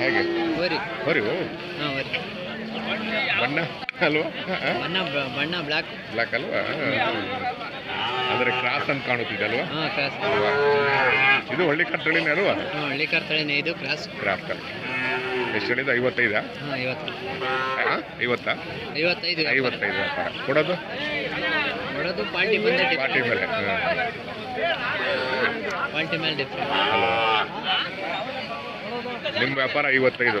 ಹೇಗೆ? ವರಿ ಹೊರಿ ಹಾಂ ವರಿ ಬಣ್ಣ ಅಲ್ವಾ? ಬಣ್ಣ ಬಣ್ಣ ಬ್ಲ್ಯಾಕ್ ಬ್ಲಾಕ್ ಅಲ್ವಾ? ಆದರೆ ಕ್ರಾಸ್ ಅಂತ ಕಾಣುತ್ತಿದೆ ಅಲ್ವಾ? ಹಾಂ ಕ್ರಾಸ್? ಇದು ಹಳ್ಳಿ ಕರ್ತಳಿನೇ ಅಲ್ವಾ? ಹಳ್ಳಿ ತಳಿನೇ ಇದು ಕ್ರಾಸ್. ಕ್ರಾಫ್ಟ್ ಎಷ್ಟು ಹೇಳಿದ ಐವತ್ತೈದಾ? ಹಾಂ ಐವತ್ತು. ಹಾಂ ಐವತ್ತಾ? ಐವತ್ತೈದು. ಐವತ್ತೈದು ವ್ಯಾಪಾರ. ಕೊಡೋದು? ಕೊಡೋದು ಪಾರ್ಟಿ ಮೇಲೆ ಪಾರ್ಟಿ ಮೇಲೆ. ಪಾರ್ಟಿ ಮೇಲೆ ಡಿಫ್ರೆಂಟ್ ನಿಮ್ಮ ವ್ಯಾಪಾರ ಐವತ್ತೈದು.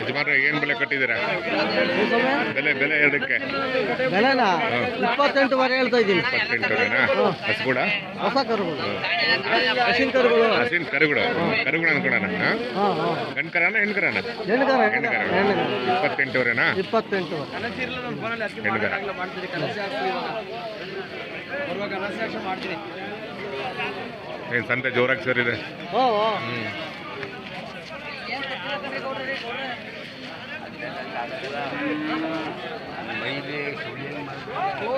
ಯಜಮಾನ್ರೆ ಏನು ಬೆಲೆ ಕಟ್ಟಿದ್ದೀರಾ? ಬೆಲೆ ಬೆಲೆ ಎರಡಕ್ಕೆ. ಬೆಳೆನಾ. ಇಪ್ಪತ್ತೆಂಟುವರೆ ಹೇಳ್ತಾ ಇದ್ದೀನಿ. ಇಪ್ಪತ್ತೆಂಟುವರೆನಾ? ಹಸು ಕೂಡ ಹೊಸ ಕರುಗಳು. ಹಸಿನ ಕರುಗಳು. ಹಸಿನ ಕರುಗಳು. ಕರುಗಳು ಅನ್ಕೊಳಣ. ಹಾಂ? ಹಾಂ ಹಾಂ. ಗಂಡ್ಕರನ ಹೆಣ್ಕರನ? ಹೆಣ್ಕರ. ಹೆಣ್ಗರ ಇಪ್ಪತ್ತೆಂಟುವರೆನಾ? ಇಪ್ಪತ್ತೆಂಟು ಹೆಣ್ಗರ ಏನು ಸಂತೆ ಜೋರಾಗಿ ಸೇರಿದೆ? ಹೋ ಹ್ಞೂ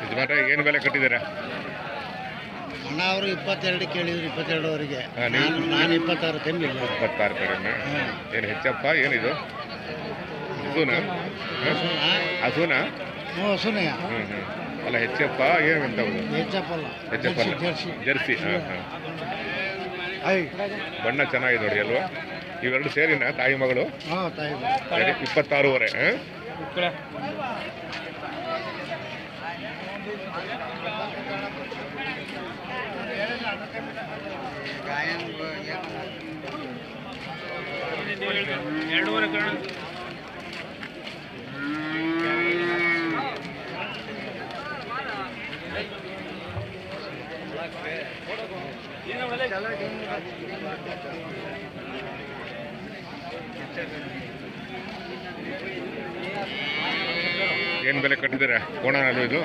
ಯಜಮಾನ್ರೆ ಏನು ಬೆಲೆ ಕಟ್ಟಿದ್ದೀರಾ? ಅಣ್ಣ ಅವರು ಇಪ್ಪತ್ತೆರಡು ಕೇಳಿದ್ರು ಇಪ್ಪತ್ತೆರಡುವರೆಗೆ. ಅವರಿಗೆ ನಾನು ನಾನು ಇಪ್ಪತ್ತಾರು ತಂದಿಲ್ಲ ಇಪ್ಪತ್ತಾರು ಕಡೆನ ಏನು ಹೆಚ್ಚಪ್ಪ ಏನಿದು? ಹಸುನಾ? ಹಸುನಾ? ಹ್ಞೂ ಸುನಯ್ಯ ಹ್ಞೂ ಹ್ಞೂ ಅಲ್ಲ ಹೆಚ್ಚಪ್ಪ ಏನು ಅಂತ ಹೆಚ್ಚಪ್ಪಲ್ಲ. ಹೆಚ್ಚಪ್ಪಲ್ಲ. Jersey Jersey. ಹಾಂ ಹಾಂ. ಐ. ಬಣ್ಣ ಚೆನ್ನಾಗಿದೆ ನೋಡಿ ಅಲ್ವಾ? ಇವೆರಡು ಸೇರಿನ ತಾಯಿ ಮಗಳು? ಹಾಂ ತಾಯಿ ಇಪ್ಪತ್ತಾರೂವರೆ ಹಾಂ? ಏನು ಬೆಲೆ ಕಟ್ಟಿದ್ದಾರೆ? ಕೋಣ ಅಲ್ಲ ಇದು?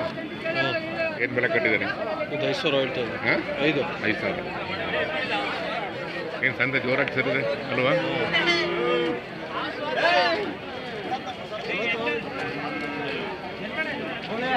ಏನು ಬೆಲೆ ಕಟ್ಟಿದ್ದಾರೆ? ಇದು ಐದು ಸಾವಿರ ಹೇಳ್ತಾ ಇದ್ದೀನಿ ಹಾಂ? ಐದು. ಐದು ಸಾವಿರ ಏನು ಸಂತೆ ಜೋರಾಗಿ ಸರಿದೆ ಅಲ್ವಾ?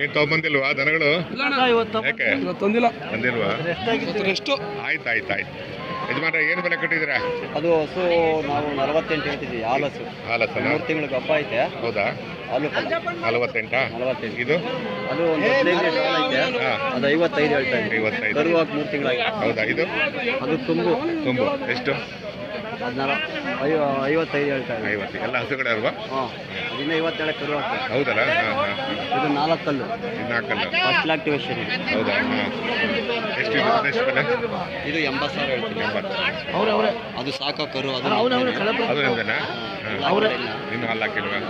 ಏನು ತೊಗೊಂಬಂದಿಲ್ವಾ ದನಗಳು? ಯಾಕೆ? ಬಂದಿಲ್ವಾ? ಆಯ್ತು ಆಯ್ತು ಆಯ್ತು. ಯಜಮಾನ್ರೆ ಏನು ಬೆಲೆ ಕಟ್ಟಿದ್ದೀರಾ? ಅದು ಹಸು ನಾವು ನಲವತ್ತೆಂಟು ಹೇಳ್ತಿದ್ವಿ ಹಾಲಸು ಹಸು. ಹಾಲಸನ ಮೂರು ತಿಂಗಳು ಹಬ್ಬ ಐತೆ. ಹೌದಾ? ಹಾಲು ನಲವತ್ತೆಂಟಾ? ನಲವತ್ತೆಂಟು. ಇದು? ಅದು ಒಂದು ಹದಿನೈದು ಲೀಟರ್ ಹಾಲು ಐತೆ. ಅದು ಐವತ್ತೈದು ಹೇಳ್ತಾ ಇದ್ದೀವಿ ಐವತ್ತೈದು. ಮೂರು ತಿಂಗಳಾಗಿ ಹೌದಾ ಇದು? ಅದು ತುಂಬು. ತುಂಬು. ಎಷ್ಟು? ಹದಿನಾರು ಐವ ಐವತ್ತೈದು ಹೇಳ್ತಾ ಇದ್ದೀವಿ ಐವತ್ತು ಎಲ್ಲ ಹಸುಗಳೇ ಅಲ್ವಾ? ಹಾಂ ಕರು ಆಗ್ತದೆ. ಹೌದಲ್ಲ? ಹಾಂ ಹಾಂ ಇದು ನಾಲ್ಕಲ್ಲು. ಇನ್ನು ಹಾಕಲ್ಲ ಫಸ್ಟ್ ಆಕ್ಟಿವೇಶನ್ ಹೌದಾ? ಹಾಂ. ಎಷ್ಟು ಇದು ಎಷ್ಟು ಬೆಲೆ? ಇದು ಎಂಬತ್ತು ಸಾವಿರ ಹೇಳ್ತೀನಿ. ಎಂಬತ್ತು. ಅದು ಸಾಕೋ ಕರು ಅದು ಅದು ನಿಮ್ದೇನಾ? ಹಾಂ. ಅವರೇ. ಇನ್ನು ಹಾಲು ಹಾಕಿಲ್ವಾ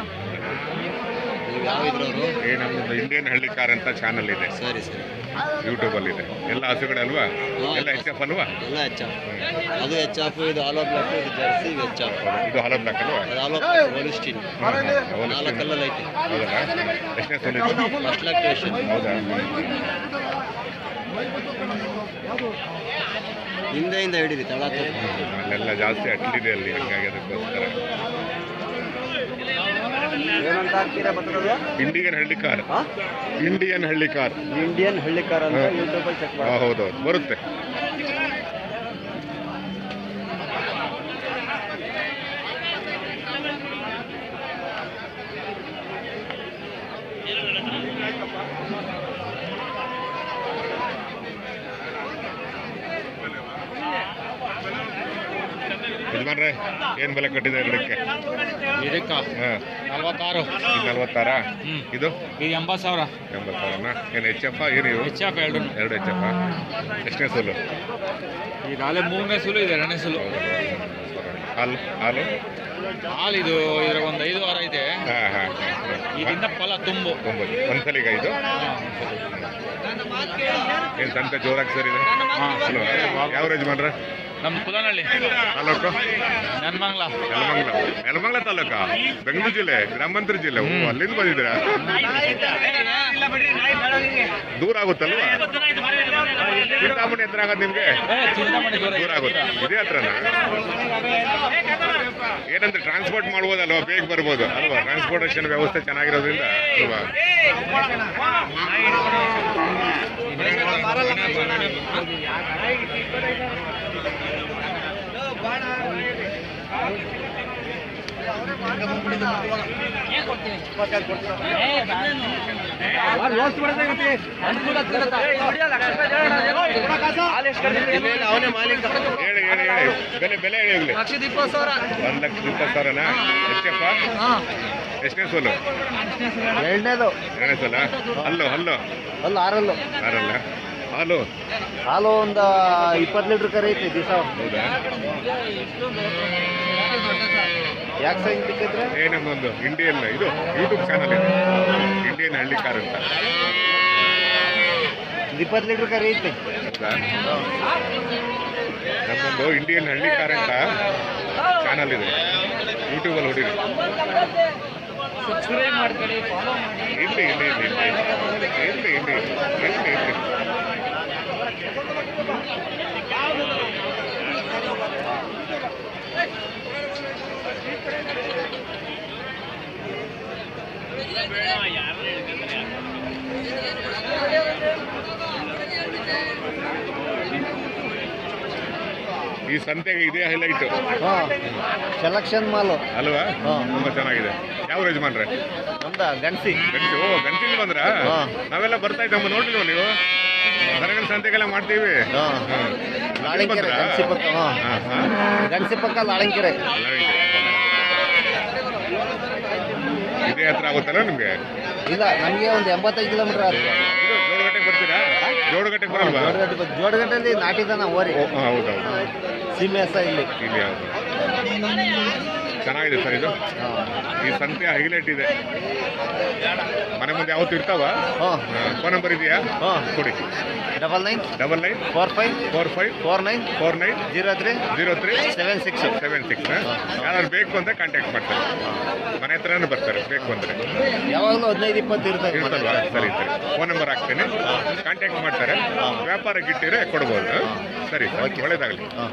ನಮ್ಮದು ಇಂಡಿಯನ್ ಹಳ್ಳಿ ಕಾರ್ ಅಂತ ಚಾನಲ್ ಇದೆ. ಸರಿ ಸರಿ. ಯೂಟ್ಯೂಬಲ್ಲಿ ಇದೆ. ಎಲ್ಲ ಹಸುಗಳಲ್ವಾ ಎಲ್ಲ ಎಚ್ ಎಫ್ ಅಲ್ವಾ? ಎಲ್ಲ ಎಚ್ ಎಫ್ ಅದು ಎಚ್ ಎಫ್ ಇದು ಆಲೋ ಬ್ಲಾಕ್ ಇದು ಜರ್ಸಿ ಇದು ಎಚ್ ಎಫ್ ಇದು ಆಲೋ ಬ್ಲಾಕ್ ಅಲ್ವಾ? ಅದು ಆಲೋ ಹೋಲಿಸ್ಟಿನ್ ನಾಲ್ಕಲ್ಲಲ್ಲಿ ಐತೆ. ಹೌದಾ? ಎಷ್ಟನೇ ಸಲ ಫಸ್ಟ್ ಫಸ್ಟ್ ಲ್ಯಾಕ್ಟೇಷನ್ ಹೌದಾ? ಹಿಂದೆಯಿಂದ ಹಿಡೀರಿ ತಳ ಅಲ್ಲೆಲ್ಲ ಜಾಸ್ತಿ ಅಟ್ಲಿದೆ ಅಲ್ಲಿ. ಹಂಗಾಗಿ ಅದಕ್ಕೋಸ್ಕರ. ಏನಂತ ಹಾಕ್ತೀರಾ ಬರ್ತದ Indian Halli car Indian Halli car Indian Halli car ಅಂತ ಯೂಟ್ಯೂಬ್ ಯೂಟ್ಯೂಬಲ್ಲಿ ಚೆಕ್ ಮಾಡಿ. ಹೌದೌದು. ಬರುತ್ತೆ. ಯಜಮಾನ್ರೆ ಏನು ಬೆಲೆ ಕಟ್ಟಿದೆ ಇದಕ್ಕೆ ಇದಕ್ಕಾ? ಹಾಂ. ನಲ್ವತ್ತಾರು. ನಲ್ವತ್ತಾರಾ. ಇದು? ಇದು ಎಂಬತ್ತು ಸಾವಿರ. ಎಂಬತ್ತು ಸಾವಿರನಾ ಏನು ಹೆಚ್ಚಪ್ಪ ಏನು ಇವು ಹೆಚ್ಚಾಪ ಎರಡು ಎರಡು ಎಫ್ ಎಷ್ಟನೇ ಸುಲು? ಈಗ ಅಲ್ಲೇ ಮೂರನೇ ಸುಲು ಇದೆ ಎರಡನೇ ಸುಲು. ಹಾಲು ಹಾಲು? ಹಾಲು ಇದು ಇದ್ರಾಗ ಒಂದು ಐದು ವಾರ ಇದೆ ಹಾಂ ಹಾಂ ಇದರಿಂದ ಫಲ ತುಂಬು. ಒಂಬತ್ತು. ಒಂದ್ಸಲಿಗ ಇದು ಏನು ತನಕ ಜೋರಾಗಿ ಸರ್. ಇದೆ ಹಾಂ. ಯಾವ ಯಜಮಾನ್ರ? ನಮ್ಮ ಕುಲನಹಳ್ಳಿ ತಾಲೂಕು? ನೆನ್ಮಂಗ್ಲ ನೆಲಮಂಗ್ಲ. ನೆಲಮಂಗ್ಲ ತಾಲೂಕ? ಬೆಂಗಳೂರು ಜಿಲ್ಲೆ ಗ್ರಾಮಾಂತರ ಜಿಲ್ಲೆ. ಓ ಅಲ್ಲಿಂದ ಬಂದಿದ್ದೀರಾ? ದೂರ ಆಗುತ್ತಲ್ವಾ? ಚಿಂತಾಮಣಿ ಹತ್ರ ಆಗೋದು ನಿಮ್ಗೆ? ಚಿಂತಾಮಣಿ ದೂರ ದೂರ ಆಗುತ್ತೆ. ಇದೇ ಹತ್ರ ಏನಂದ್ರೆ ಟ್ರಾನ್ಸ್ಪೋರ್ಟ್ ಮಾಡ್ಬೋದಲ್ವಾ? ಬೇಗ ಬರ್ಬೋದು. ಅಲ್ವಾ? ಟ್ರಾನ್ಸ್ಪೋರ್ಟೇಷನ್ ವ್ಯವಸ್ಥೆ ಚೆನ್ನಾಗಿರೋದ್ರಿಂದ ಅಲ್ವಾ? ಅವನೇ ಮಾಲೀಕ ಬೆಲೆ ಹೇಳಿ ಇಪ್ಪತ್ತು ಸಾವಿರ ಒಂದು ಲಕ್ಷದ ಎಷ್ಟಪ್ಪ ಸೋಲು ಎರಡನೇದು ಎರಡನೇ ಸೋಲ ಅಲ್ಲೋ ಅಲ್ಲೋ ಅಲ್ಲ ಆರಲ್ಲೋ ಯಾರಲ್ಲ ಹಾಲು? ಹಾಲು ಒಂದು ಇಪ್ಪತ್ತು ಲೀಟ್ರ್ ಕರೆ ಐತಿ ದಿವಸ ಯಾಕೆ ಸಹ ಹಿಂಗೆ ಬಿಟ್ಟಿದ್ರೆ ಏ ನಮ್ಮೊಂದು ಇಂಡಿಯನ್ ಇದು ಯೂಟ್ಯೂಬ್ ಚಾನಲ್ ಇದೆ. ಇಂಡಿಯನ್ ಹಳ್ಳಿ ಕಾರ್ ಅಂತ. ಒಂದು ಇಪ್ಪತ್ತು ಲೀಟ್ರ್ ಕರೆ ಐತಿ ಹೌದಾ? ನಮ್ಮೊಂದು ಇಂಡಿಯನ್ ಹಳ್ಳಿ ಕಾರ್ ಅಂತ ಚಾನಲ್ ಇದೆ. ಯೂಟ್ಯೂಬಲ್ಲಿ ಹೊಡಿರಿ. ಸಬ್ಸ್ಕ್ರೈಬ್ ಮಾಡ್ಕೊಳ್ಳಿ ಫಾಲೋ ಮಾಡಿ. ಇಲ್ಲಿ ಇಲ್ಲಿ. ಈ ಸಂತೆಗೆ ಇದೇ ಹೈಲೈಟ್ ಹಾಂ ಸೆಲೆಕ್ಷನ್ ಮಾಲು ಅಲ್ವಾ. ತುಂಬಾ ಚೆನ್ನಾಗಿದೆ. ಯಾವ ಯಜಮಾನ್ರೆ? ನಮ್ದ ಗಣಸಿ. ಗಣಸಿ. ಓ ಗಂಟಿಲಿ ಬಂದ್ರ. ನಾವೆಲ್ಲ ಬರ್ತಾ ಇದ್ದಮ್ಮ ನೋಡಿಲ್ವ ನೀವು? ಹೊರಗಡೆ ಸಂತೆಗೆಲ್ಲ ಮಾಡ್ತೀವಿ. ಲಾಳಿಂಕೆರೆ? ಗಣಸಿ ಪಕ್ಕ ಹಾಂ. ಹಾ, ಹಾ. ಗಣಸಿ ಪಕ್ಕ ಲಾಳಿಂಕೆರೆ. ಇದೇ ಹತ್ರ ಆಗುತ್ತಲ್ಲ ನಿಮ್ಗೆ? ಇಲ್ಲ ನಮಗೆ ಒಂದು ಎಂಬತ್ತೈದು ಕಿಲೋಮೀಟರ್ ಆಗುತ್ತೆ. ಜೋಡಗಟ್ಟೆಗೆ ಬರ್ತೀರಾ? ಜೋಡಗಟ್ಟೆಗೆ ಬರಲ್ವಾ? ಜೋಡಗಟ್ಟೆ ಜೋಡಗಟ್ಟೆಯಲ್ಲಿ ನಾಟಿದನ ಓರಿ. ಹೌದೌದು. ಸೀಮೆ ಹಸ ಇಲ್ಲಿ ಇಲ್ಲಿ ಯಾವುದು ಚೆನ್ನಾಗಿದೆ ಸರ್ ಇದು. ಈ ಸಂತೆ ಹೈಲೈಟ್ ಇದೆ. ಮನೆ ಮುಂದೆ ಯಾವತ್ತು ಇರ್ತಾವ? ಹಾಂ. ಫೋನ್ ನಂಬರ್ ಇದೆಯಾ? ಹಾಂ. ಕೊಡಿ. Double nine double nine four five four five four nine four nine zero three zero three seven six. Seven six ಯಾರು ಬೇಕು ಅಂತ ಕಾಂಟ್ಯಾಕ್ಟ್ ಮಾಡ್ತಾರೆ. ಮನೆ ಹತ್ರನೇ ಬರ್ತಾರೆ ಬೇಕು ಅಂದರೆ. ಯಾವಾಗಲೂ ಹದಿನೈದು ಇಪ್ಪತ್ತು ಇರ್ತಾರೆ ಇರ್ತಲ್ವಾ? ಸರಿ ಸರಿ. ಫೋನ್ ನಂಬರ್ ಹಾಕ್ತೇನೆ. ಕಾಂಟ್ಯಾಕ್ಟ್ ಮಾಡ್ತಾರೆ. ವ್ಯಾಪಾರಕ್ಕೆ ಗಿಟ್ಟಿದ್ರೆ ಕೊಡ್ಬೋದು. ಸರಿ ಹಾಂ.